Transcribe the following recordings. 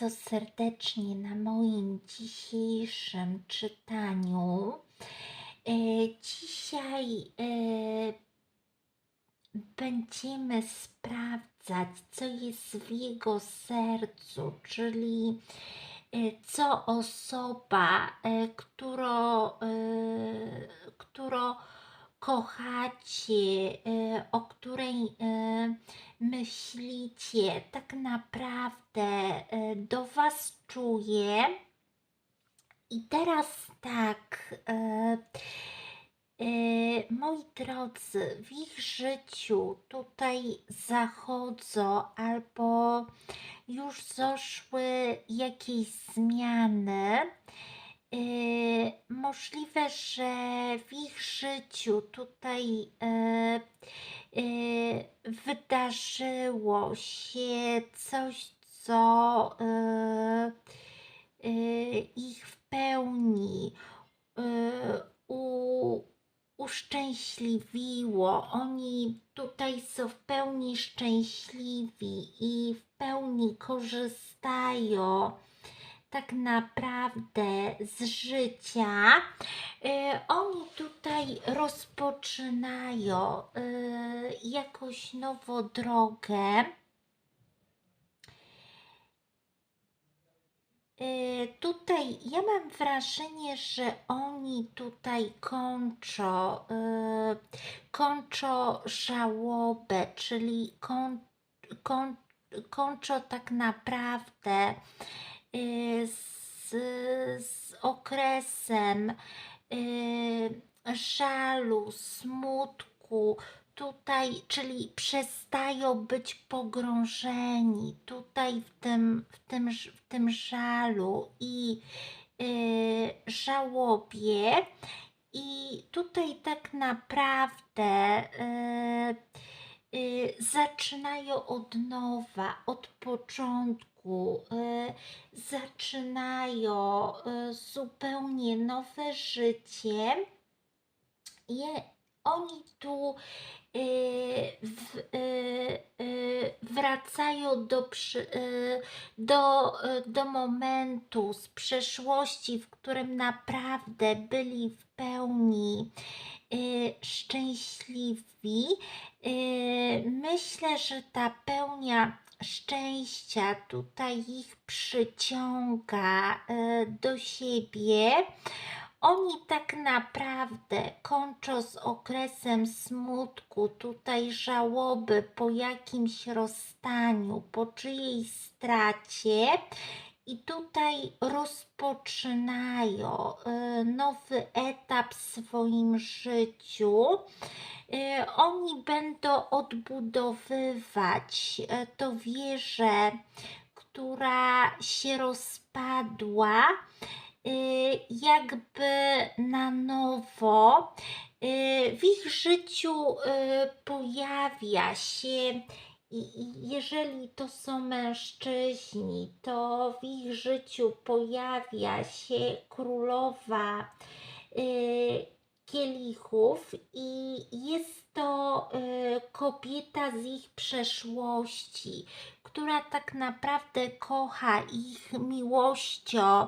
bardzo serdecznie na moim dzisiejszym czytaniu. E, Dzisiaj e, będziemy sprawdzać, co jest w jego sercu, czyli e, co osoba, którą, którą kochacie, e, o której e, myślicie, tak naprawdę do Was czuje. I teraz tak, moi drodzy, w ich życiu tutaj zachodzą albo już zaszły jakieś zmiany. E, możliwe, że w ich życiu tutaj e, e, wydarzyło się coś, co ich w pełni u, uszczęśliwiło. Oni tutaj są w pełni szczęśliwi i w pełni korzystają tak naprawdę z życia. E, Oni tutaj rozpoczynają e, jakąś nową drogę. E, Tutaj ja mam wrażenie, że oni tutaj kończą, kończą żałobę, czyli koń, koń, kończą tak naprawdę y, z, z okresem y, żalu, smutku, tutaj, czyli przestają być pogrążeni tutaj w tym, w tym, w tym żalu i y, żałobie. I tutaj tak naprawdę y, y, zaczynają od nowa, od początku, y, zaczynają y, zupełnie nowe życie. Oni tu y, w, y, y, wracają do, przy, do, do momentu z przeszłości, w którym naprawdę byli w pełni szczęśliwi. Myślę, że ta pełnia szczęścia tutaj ich przyciąga do siebie. Oni tak naprawdę kończą z okresem smutku, tutaj żałoby po jakimś rozstaniu, po czyjejś stracie. I tutaj rozpoczynają y, nowy etap w swoim życiu. Y, Oni będą odbudowywać y, tą wieżę, która się rozpadła, jakby na nowo. Y, W ich życiu y, pojawia się, jeżeli to są mężczyźni, to w ich życiu pojawia się królowa y, kielichów i jest to y, kobieta z ich przeszłości, która tak naprawdę kocha ich miłością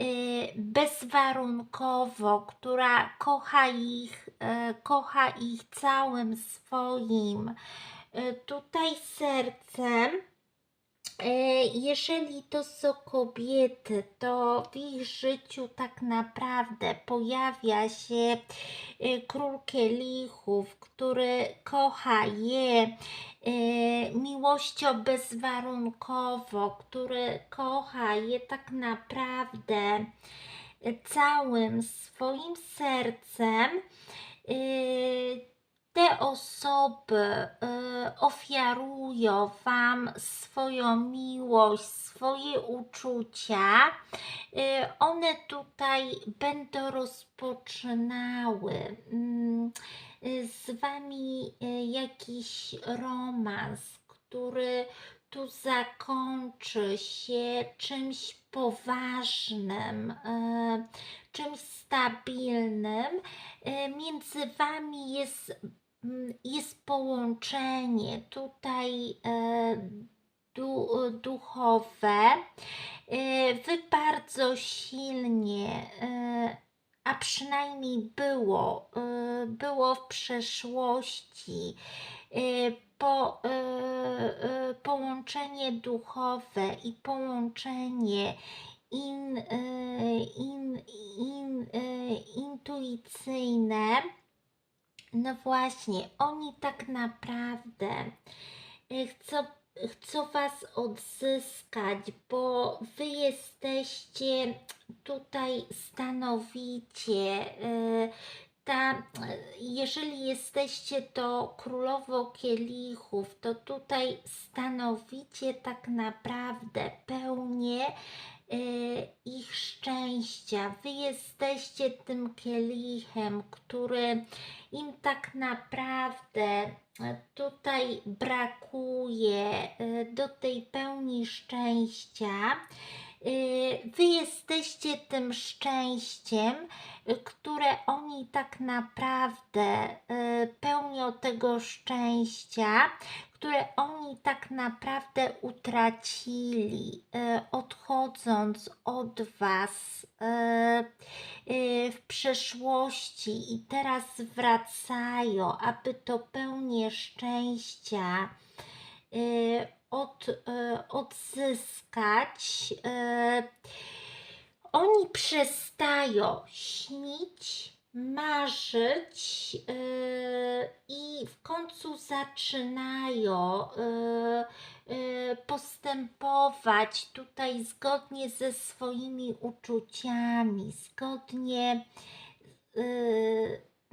y, bezwarunkowo, która kocha ich, y, kocha ich całym swoim y, tutaj sercem. E, Jeżeli to są kobiety, to w ich życiu tak naprawdę pojawia się e, król kielichów, który kocha je e, miłością bezwarunkowo, który kocha je tak naprawdę całym swoim sercem. Te osoby y, ofiarują Wam swoją miłość, swoje uczucia. Y, one tutaj będą rozpoczynały mm, y, z Wami jakiś romans, który tu zakończy się czymś poważnym, czymś stabilnym. Między Wami jest jest połączenie. Tutaj e, du, duchowe. E, Wy bardzo silnie, e, a przynajmniej było, było w przeszłości po, połączenie duchowe i połączenie in, in, in, intuicyjne. No właśnie, oni tak naprawdę e, chcą, chcą Was odzyskać, bo Wy jesteście tutaj stanowicie. e, Ta, jeżeli jesteście to królowo kielichów, to tutaj stanowicie tak naprawdę pełnię ich szczęścia. Wy jesteście tym kielichem, który im tak naprawdę e, tutaj brakuje e, do tej pełni szczęścia. E, Wy jesteście tym szczęściem, które oni tak naprawdę e, pełnią tego szczęścia, które oni tak naprawdę utracili, e, odchodząc od Was w przeszłości i teraz wracają, aby to pełnię szczęścia od, e, odzyskać. E, oni przestają śnić, marzyć i w końcu zaczynają postępować tutaj zgodnie ze swoimi uczuciami, zgodnie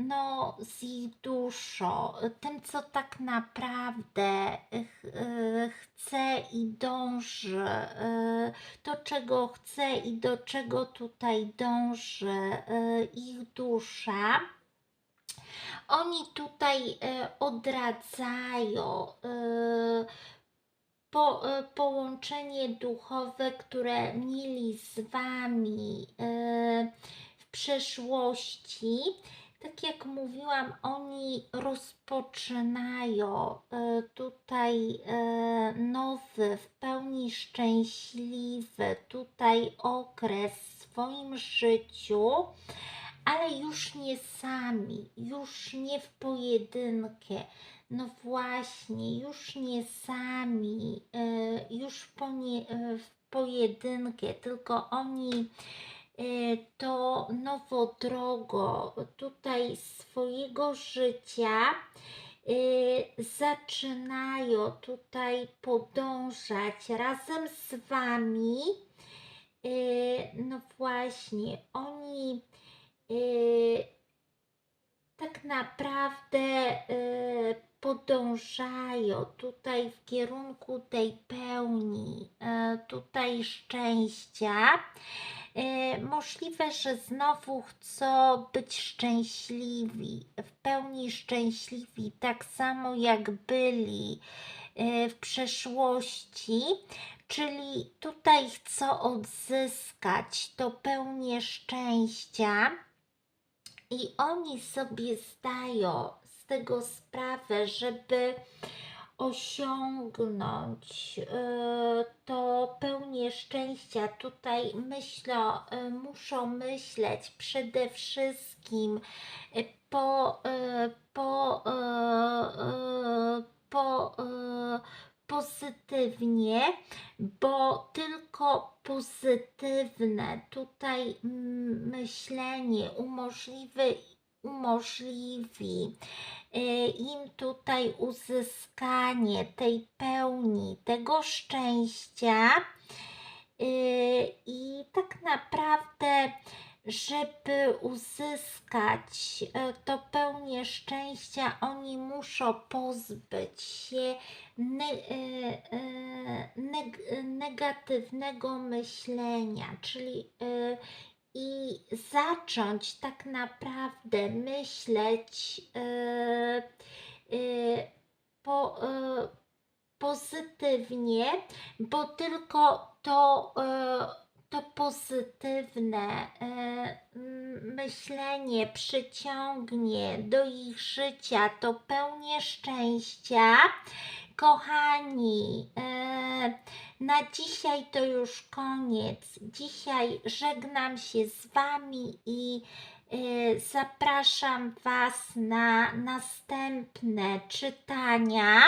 no, z ich duszą, tym, co tak naprawdę yy, chce i dąży, yy, to, czego chce i do czego tutaj dąży e, ich dusza. Oni tutaj e, odradzają e, po, e, połączenie duchowe, które mieli z Wami e, w przeszłości. Tak jak mówiłam, oni rozpoczynają e, tutaj e, nowy, w pełni szczęśliwy tutaj okres w swoim życiu, ale już nie sami, już nie w pojedynkę. No właśnie, już nie sami, e, już po nie, w pojedynkę, tylko oni e, to nowodrogo tutaj swojego życia e, zaczynają tutaj podążać razem z Wami. E, No właśnie, oni tak naprawdę podążają tutaj w kierunku tej pełni, e, tutaj szczęścia. E, Możliwe, że znowu chcą być szczęśliwi, w pełni szczęśliwi, tak samo jak byli e, w przeszłości, czyli tutaj chcą odzyskać to pełnię szczęścia. I oni sobie zdają z tego sprawę, żeby osiągnąć e, to pełnię szczęścia. Tutaj myślą, e, muszą myśleć przede wszystkim e, po, po, po pozytywnie, bo tylko pozytywne tutaj mm, myślenie umożliwi, umożliwi e, im tutaj uzyskanie tej pełni, tego szczęścia. E, I tak naprawdę, żeby uzyskać e, to pełnię szczęścia, oni muszą pozbyć się ne, neg, negatywnego myślenia, czyli i zacząć tak naprawdę myśleć e, e, po, e, pozytywnie, bo tylko to, to pozytywne e, myślenie przyciągnie do ich życia to pełnię szczęścia. Kochani, e, na dzisiaj to już koniec. Dzisiaj żegnam się z Wami i e, zapraszam Was na następne czytania.